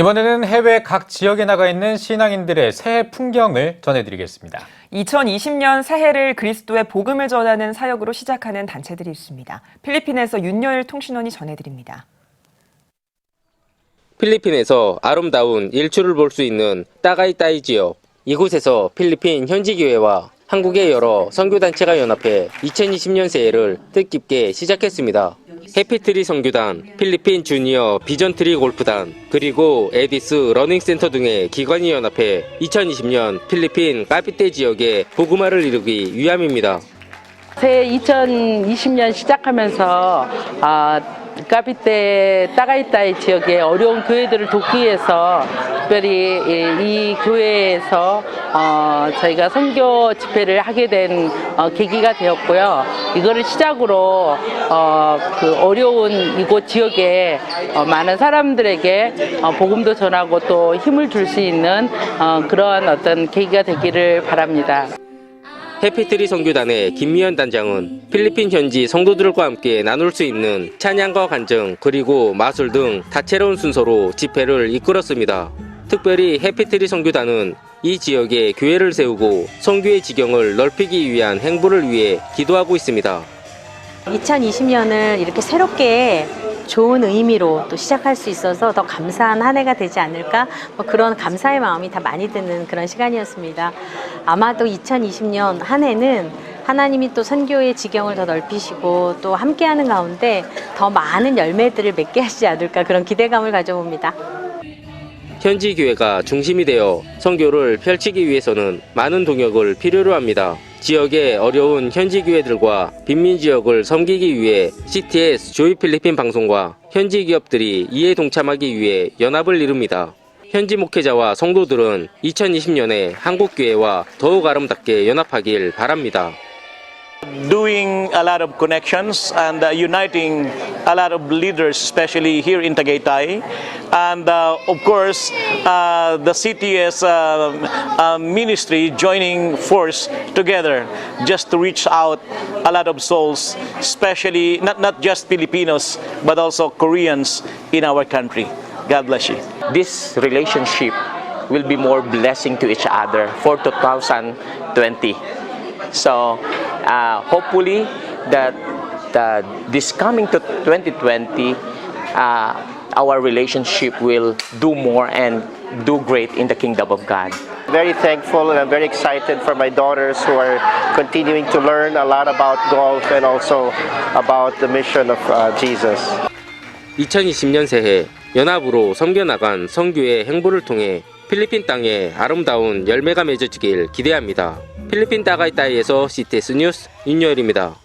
이번에는 해외 각 지역에 나가 있는 신앙인들의 새해 풍경을 전해드리겠습니다. 2020년 새해를 그리스도의 복음을 전하는 사역으로 시작하는 단체들이 있습니다. 필리핀에서 윤여일 통신원이 전해드립니다. 필리핀에서 아름다운 일출을 볼 수 있는 따가이따이 지역. 이곳에서 필리핀 현지교회와 한국의 여러 선교단체가 연합해 2020년 새해를 뜻깊게 시작했습니다. 해피트리 선교단, 필리핀 주니어 비전트리 골프단, 그리고 에디스 러닝센터 등의 기관이 연합해 2020년 필리핀 까피떼 지역에 복음화를 이루기 위함입니다. 새해 2020년 시작하면서 아, 까비떼 따가이따이 지역의 어려운 교회들을 돕기 위해서 특별히 이, 이 교회에서 어, 저희가 선교 집회를 하게 된 어, 계기가 되었고요. 이거를 시작으로 어, 그 어려운 이곳 지역에 어, 많은 사람들에게 어, 복음도 전하고 또 힘을 줄 수 있는 어, 그러한 어떤 계기가 되기를 바랍니다. 해피트리 선교단의 김미연 단장은 필리핀 현지 성도들과 함께 나눌 수 있는 찬양과 간증 그리고 마술 등 다채로운 순서로 집회를 이끌었습니다. 특별히 해피트리 선교단은 이 지역에 교회를 세우고 선교의 지경을 넓히기 위한 행보를 위해 기도하고 있습니다. 2020년을 이렇게 새롭게 좋은 의미로 또 시작할 수 있어서 더 감사한 한 해가 되지 않을까 뭐 그런 감사의 마음이 다 많이 드는 그런 시간이었습니다. 아마도 2020년 한 해는 하나님이 또 선교의 지경을 더 넓히시고 또 함께하는 가운데 더 많은 열매들을 맺게 하시지 않을까 그런 기대감을 가져봅니다. 현지 교회가 중심이 되어 선교를 펼치기 위해서는 많은 동역을 필요로 합니다. 지역의 어려운 현지 교회들과 빈민 지역을 섬기기 위해 CTS 조이 필리핀 방송과 현지 기업들이 이에 동참하기 위해 연합을 이룹니다. 현지 목회자와 성도들은 2020년에 한국 교회와 더욱 아름답게 연합하길 바랍니다. doing a lot of connections and uh, uniting a lot of leaders, especially here in Tagaytay. And uh, of course, uh, the CTS uh, ministry joining force together just to reach out a lot of souls, especially not, not just Filipinos, but also Koreans in our country. God bless you. this relationship will be more blessing to each other for 2020. So uh, hopefully that uh, this coming to 2020, uh, our relationship will do more and do great in the kingdom of God. very thankful and I'm very excited for my daughters who are continuing to learn a lot about golf and also about the mission of uh, Jesus. 2020년 새해 연합으로 섬겨나간 성교의 행보를 통해 필리핀 땅에 아름다운 열매가 맺어지길 기대합니다. 필리핀 따가이따이에서 CTS 뉴스 윤여일입니다.